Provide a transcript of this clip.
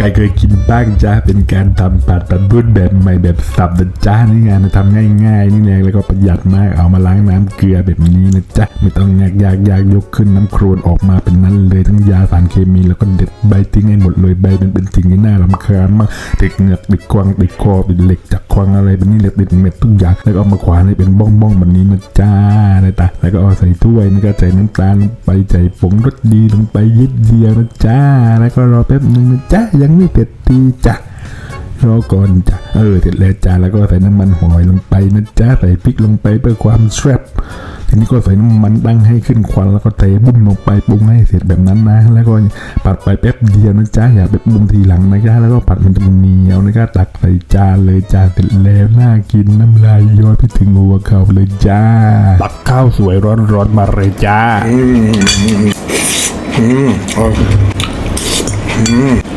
ใครเคยกินบ้างจ้าเป็นการทำผัดผัดบุ้นแบบใหม่แบบสับนะจ้านี่งานทำง่ายๆนี่แหละแล้วก็ประหยัดมากเอามาล้างน้ำเกลือแบบนี้นะจ๊ะไม่ต้องยากยากยากยกขึ้นน้ำโครนออกมาเป็นนั้นเลยทั้งยาสารเคมีแล้วก็เด็ดใบทิ้งให้หมดเลยใบมันเป็นสิ่งที่น่ารำคาญมากติดเหงือกติดควงติดคอติดเหล็กจากควงอะไรเป็นนี่เหลยติดเม็ดทุกอย่างแล้วก็เอามาขวานให้เป็นบ้องๆแบบนี้นะจ้านะตาแล้วก็เอาใส่ถ้วยนี่ก็ใส่น้ำตาลลงไปใส่ผงรสดีลงไปยิดเดียวนะจ้าแล้วก็รอแป๊บนึงนะจ้ายังไม่เผ็ดดีจ้ะรอก่อนจ้ะเออเสร็จแล้วจ้าแล้วก็ใส่น้ำมันหอยลงไปนะจ้าใส่พริกลงไปเพื่อความแซ่บทีนี้ก็ใส่น้ำมันตั้งให้ขึ้นควันแล้วก็เทบุ้มลงไปปรุงให้เสร็จแบบนั้นนะ แล้วก็ผัดไปแป๊บเดียวนะจ้าอย่าไปปรุงทีหลังนะจ้าแล้วก็ผัดมันจะเหนียวนะจ้าตักใส่จานเลยจ้าเสร็จแล้วน่ากินน้ำลายย้อยไปถึงหัวเข่าเลยจ้าตักข้าวสวยร้อนๆมาเลยจ้าอืม